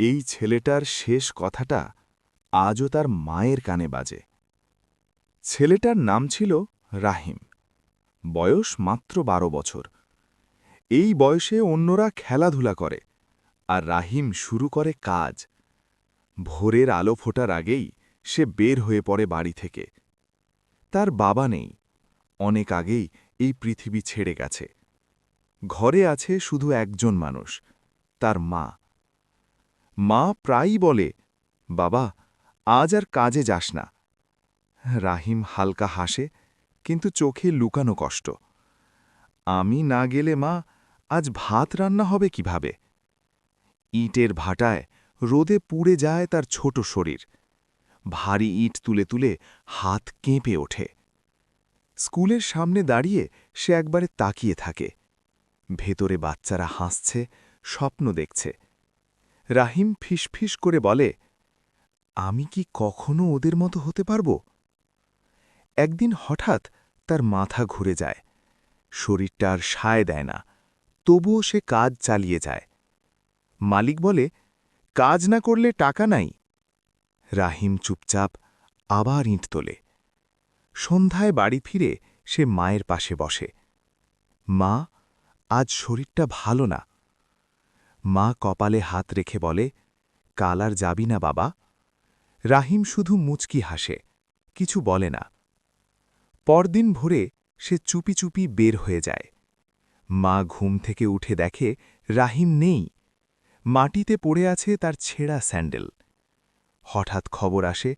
এই ছেলেটার শেষ কথাটা আজও তার মায়ের কানে বাজে। ছেলেটার নাম ছিল রাহিম। বয়স মাত্র বারো বছর। এই বয়সে অন্যরা খেলাধুলা করে আর রাহিম শুরু করে কাজ। ভোরের আলো ফোটার আগেই সে বের হয়ে পড়ে বাড়ি থেকে। তার বাবা নেই। অনেক আগেই এই পৃথিবী ছেড়ে গেছে। ঘরে আছে শুধু একজন মানুষ, তার মা। মা প্রায়ই বলে, বাবা, আজ আর কাজে যাস না। রাহিম হালকা হাসে, কিন্তু চোখে লুকানো কষ্ট। আমি না গেলে মা, আজ ভাত রান্না হবে কীভাবে? ইটের ভাটায় রোদে পুড়ে যায় তার ছোট শরীর। ভারী ইট তুলে তুলে হাত কেঁপে ওঠে। স্কুলের সামনে দাঁড়িয়ে সে একবারে তাকিয়ে থাকে। ভেতরে বাচ্চারা হাসছে, স্বপ্ন দেখছে। রাহিম ফিসফিস করে বলে, আমি কি কখনো ওদের মতো হতে পারব? একদিন হঠাৎ তার মাথা ঘুরে যায়, শরীরটা আর সায় দেয় না, তবুও সে কাজ চালিয়ে যায়। মালিক বলে, কাজ না করলে টাকা নাই। রাহিম চুপচাপ আবার ইঁট তোলে। সন্ধ্যায় বাড়ি ফিরে সে মায়ের পাশে বসে, মা, আজ শরীরটা ভালো না মা কপালে হাত রেখে বলে কাল আর যাবি না বাবা রাহিম শুধু মুচকি হাসে, কিছু বলে না। পরদিন ভোরে সে চুপি চুপি বের হয়ে যায়। মা ঘুম থেকে উঠে দেখে রাহিম নেই। মাটিতে পড়ে আছে তার ছেঁড়া স্যান্ডেল। হঠাৎ খবর আসে,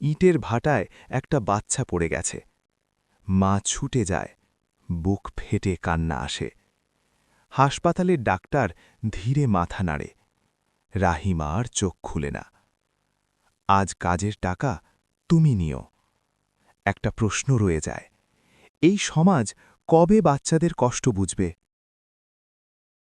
ইটের ভাটায় একটা বাচ্চা পড়ে গেছে। মা ছুটে যায়, বুক ফেটে কান্না আসে। হাসপাতালের ডাক্তার ধীরে মাথা নাড়ে। রাহিমা আর চোখ খুলে না। আজ কাজের টাকা তুমি নিও। একটা প্রশ্ন রয়ে যায়। এই সমাজ কবে বাচ্চাদের কষ্ট বুঝবে?